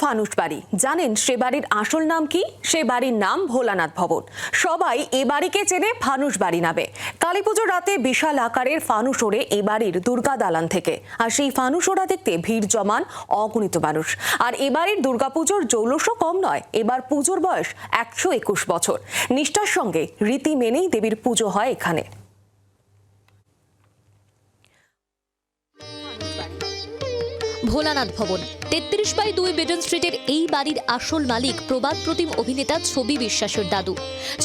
ফানুস বাড়ি। জানেন সে বাড়ির আসল নাম কি? সে বাড়ির নাম ভোলানাথ ভবন। সবাই এ বাড়িকে চেনে ফানুস বাড়ি নামে। কালী পুজোর রাতে বিশাল আকারের ফানুস ওড়ে এ বাড়ির দুর্গা দালান থেকে। আর সেই ফানুস ওড়া দেখতে ভিড় জমান অগণিত মানুষ। আর এ বাড়ির দুর্গাপুজোর জৌলসও কম নয়, এবার পুজোর বয়স একশো একুশ বছর। নিষ্ঠার সঙ্গে রীতি মেনেই দেবীর পুজো হয় এখানে। ভোলানাথ ভবন। তেত্রিশ বাই দুই বেডন স্ট্রিটের এই বাড়ির আসল মালিক প্রবাদ প্রতিম অভিনেতা ছবি বিশ্বাসের দাদু।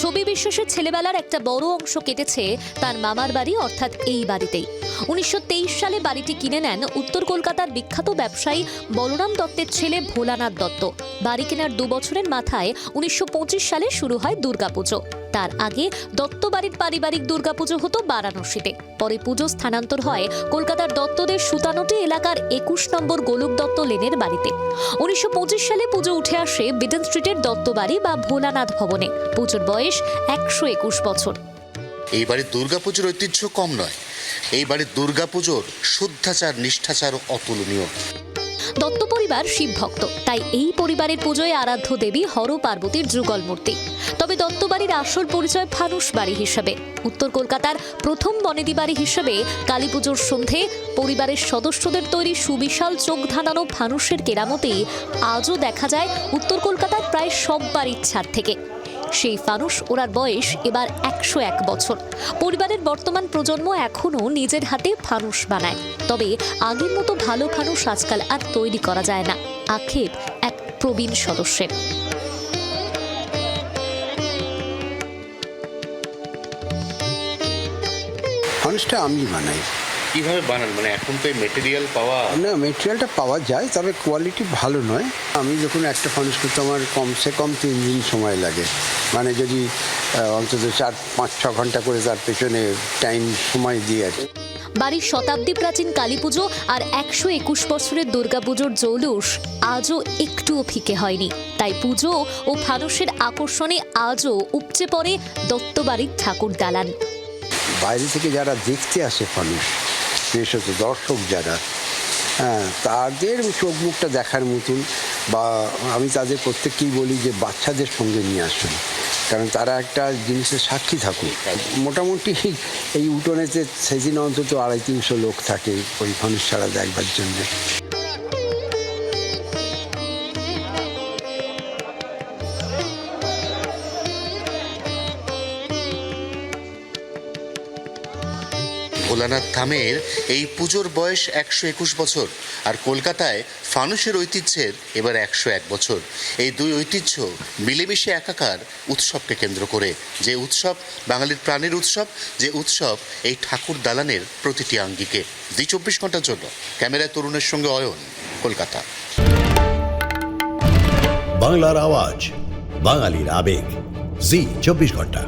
ছবি বিশ্বাসের ছেলেবেলার একটা বড় অংশ কেটেছে তার মামার বাড়ি, অর্থাৎ এই বাড়িতেই। উনিশশো তেইশ সালে বাড়িটি কিনে নেন উত্তর কলকাতার বিখ্যাত ব্যবসায়ী বলরাম দত্তের ছেলে ভোলানাথ দত্ত। বাড়ি কেনার দু বছরের মাথায় উনিশশো পঁচিশ সালে শুরু হয় দুর্গাপুজো। তার আগে দত্ত বাড়ির পারিবারিক দুর্গাপুজো হতো বারাণসীতে। পরে পুজো স্থানান্তর হয় কলকাতার দত্তদের সুতানটি এলাকার একুশ নম্বর গোলক দত্ত লেনের বাড়িতে। উনিশশো পঁচিশ সালে পুজো উঠে আসে বিডন স্ট্রিটের দত্ত বাড়ি বা ভোলানাথ ভবনে। পুজোর বয়স একশো একুশ বছর। এই বাড়ির দুর্গাপুজোর ঐতিহ্য কম নয়। এই বাড়ির দুর্গাপুজোর শুদ্ধাচার, নিষ্ঠাচার অতুলনীয়। দত্ত পরিবার শিব ভক্ত। তাই এই পরিবারের পুজোয় আরাধ্য দেবী হর পার্বতীর যুগল মূর্তি। তবে দত্ত বাড়ির আসল পরিচয় ফানুস বাড়ি হিসেবে। উত্তর কলকাতার প্রথম বনেদি বাড়ি হিসেবে কালী পুজোর সন্ধে পরিবারের সদস্যদের তৈরি সুবিশাল চোখ ধাঁধানো ফানুসের কেরামতেই আজও দেখা যায় উত্তর কলকাতার প্রায় সব বাড়ির ছাদ থেকে। সেই ফানুস ওরার বয়স এবার একশো এক বছর। পরিবারের বর্তমান প্রজন্ম এখনও নিজের হাতে ফানুস বানায়। তবে আগের মতো ভালো ফানুস আজকাল আর তৈরি করা যায় না। আক্ষেপ এক প্রবীণ সদস্যের। মানুষটা আমি বানাই। কীভাবে বানান? মানে এখন তো এই মেটেরিয়াল পাওয়া না মেটেরিয়ালটা পাওয়া যায় তবে কোয়ালিটি ভালো নয়। আমি যখন একটা ফানুস করতে আমার কমসে কম তিন দিন সময় লাগে। মানে যদি আহ, অন্তত চার পাঁচ ছ ঘণ্টা করে তার পেছনে টাইম সময় দিয়ে আর কি। বাড়ির শতাব্দী প্রাচীন কালী পুজো আর একশো একুশ বছরের দুর্গাপুজোর জৌলুস আজও একটুও ফিকে হয়নি। তাই পুজো ও ফানুসের আকর্ষণে আজও উপচে পড়ে দত্তবাড়ির ঠাকুর দালান। বাইরে থেকে যারা দেখতে আসে ফানুস বিশেষত দর্শক যারা। হ্যাঁ তাদের চোখ মুখটা দেখার মতন বা আমি তাদের প্রত্যেককেই বলি যে বাচ্চাদের সঙ্গে নিয়ে আসুন। কারণ তারা একটা জিনিসের সাক্ষী থাকুক। মোটামুটি এই উঠোনেতে সেদিন অন্তত আড়াই তিনশো লোক থাকে ওই মানুষ ছাড়া দেখবার জন্য। ভোলানাথ ধামের এই পুজোর বয়স একশো একুশ বছর, আর কলকাতায় ফানুসের ঐতিহ্যের এবার একশো এক বছর। এই দুই ঐতিহ্য মিলেমিশে একাকার উৎসবকে কেন্দ্র করে। যে উৎসব বাঙালির প্রাণের উৎসব, যে উৎসব এই ঠাকুর দালানের প্রতিটি আঙ্গিকে। দুই চব্বিশ ঘণ্টার জন্য। ক্যামেরায় তরুণের সঙ্গে অয়ন, কলকাতা। বাংলার আওয়াজ, বাঙালির আবেগ। জি, চব্বিশ ঘণ্টা।